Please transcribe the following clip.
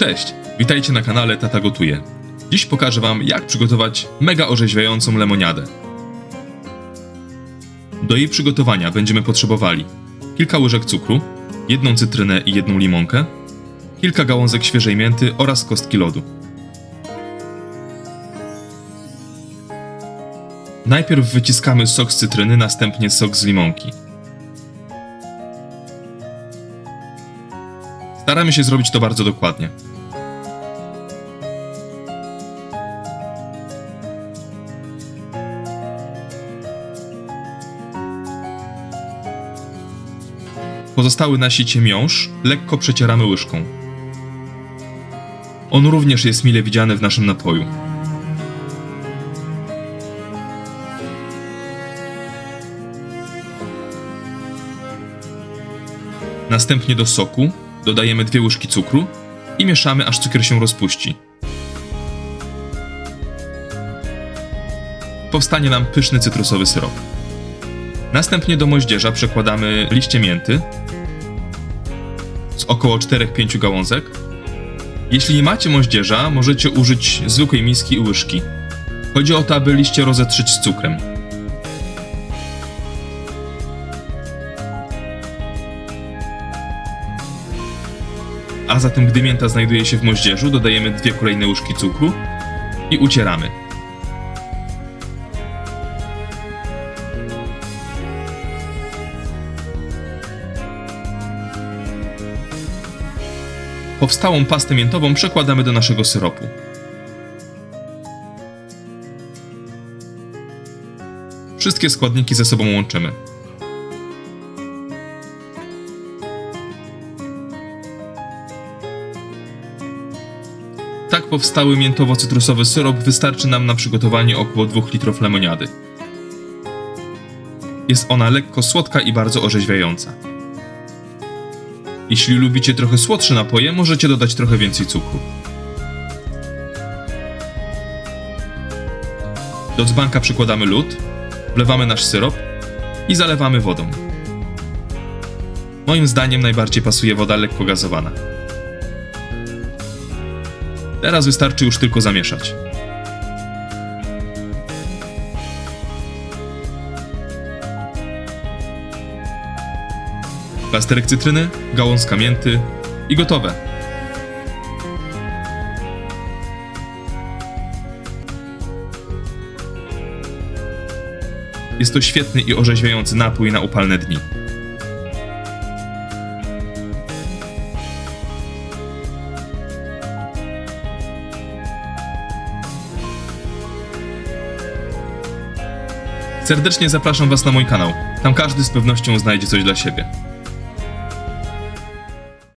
Cześć, witajcie na kanale Tata Gotuje. Dziś pokażę wam jak przygotować mega orzeźwiającą lemoniadę. Do jej przygotowania będziemy potrzebowali kilka łyżek cukru, jedną cytrynę i jedną limonkę, kilka gałązek świeżej mięty oraz kostki lodu. Najpierw wyciskamy sok z cytryny, następnie sok z limonki. Staramy się zrobić to bardzo dokładnie. Pozostały na sicie miąższ lekko przecieramy łyżką. On również jest mile widziany w naszym napoju. Następnie do soku dodajemy dwie łyżki cukru i mieszamy aż cukier się rozpuści. Powstanie nam pyszny cytrusowy syrop. Następnie do moździerza przekładamy liście mięty z około 4-5 gałązek. Jeśli nie macie moździerza, możecie użyć zwykłej miski i łyżki. Chodzi o to, aby liście rozetrzeć z cukrem. A zatem, gdy mięta znajduje się w moździerzu, dodajemy dwie kolejne łyżki cukru i ucieramy. Powstałą pastę miętową przekładamy do naszego syropu. Wszystkie składniki ze sobą łączymy. Tak powstały miętowo-cytrusowy syrop wystarczy nam na przygotowanie około 2 litrów lemoniady. Jest ona lekko słodka i bardzo orzeźwiająca. Jeśli lubicie trochę słodsze napoje, możecie dodać trochę więcej cukru. Do dzbanka przykładamy lód, wlewamy nasz syrop i zalewamy wodą. Moim zdaniem najbardziej pasuje woda lekko gazowana. Teraz wystarczy już tylko zamieszać. Plasterek cytryny, gałązka mięty i gotowe. Jest to świetny i orzeźwiający napój na upalne dni. Serdecznie zapraszam Was na mój kanał. Tam każdy z pewnością znajdzie coś dla siebie.